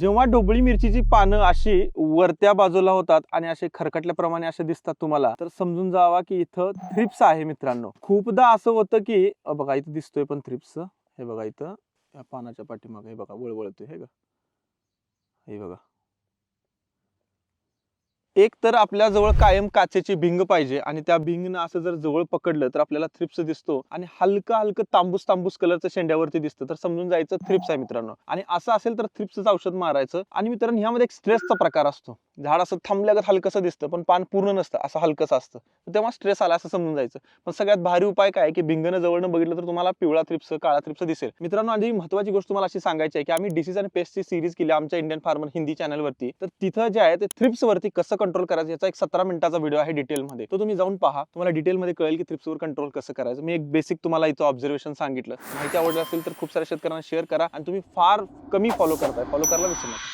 जेव्हा ढोबळी मिरचीची पानं अशी वरत्या बाजूला होतात आणि असे खरकटल्याप्रमाणे असे दिसतात तुम्हाला तर समजून जावा की इथं थ्रिप्स आहे मित्रांनो. खूपदा असं होतं की बघा इथं दिसतोय पण थ्रिप्स हे बघा इथं या पानाच्या पाठीमागे हे बघा वळवळतोय हे का हे बघा. एक तर आपल्याजवळ कायम काचेची भिंग पाहिजे आणि त्या भिंगनं असं जर जवळ पकडलं तर आपल्याला थ्रिप्स दिसतो आणि हलकं हलकं तांबूस तांबूस कलरचं शेंड्यावरती दिसतं. तर समजून जायचं थ्रिप्स आहे मित्रांनो. आणि असं असेल तर थ्रिप्सचं औषध मारायचं. आणि मित्रांनो ह्यामध्ये एक स्ट्रेसचा प्रकार असतो. झाड असं थांबल्यागत हलकंसं दिसतं पण पान पूर्ण नसतं असं हलकंसं असतं. तेव्हा स्ट्रेस आला असं समजून जायचं. पण सगळ्यात भारी उपाय काय की भिंगनं जवळनं बघितलं तर तुम्हाला पिवळा थ्रिप्स काळा थ्रिप्स दिसेल. मित्रांनो आणि महत्वाची गोष्ट तुम्हाला अशी सांगायची आहे की आम्ही डिसीज आणि पेस्टची सिरीज केली आमच्या इंडियन फार्मर हिंदी चॅनलवरती. तर तिथं जे आहे ते थ्रिप्सवरती कसं कंट्रोल करायचं याचा एक सतरा मिनिटाचा व्हिडिओ आहे डिटेलमध्ये तो तुम्ही जाऊन पहा. तुम्हाला डिटेलमध्ये कळेल की थ्रिप्सवर कंट्रोल कसं करायचं. मी एक बेसिक तुम्हाला इथं ऑब्झर्वेशन सांगितलं. माहिती आवडलं असेल तर खूप साऱ्या शेतकऱ्यांना शेअर करा. आणि तुम्ही फार कमी फॉलो करताय. फॉलो करायला विसरू नका.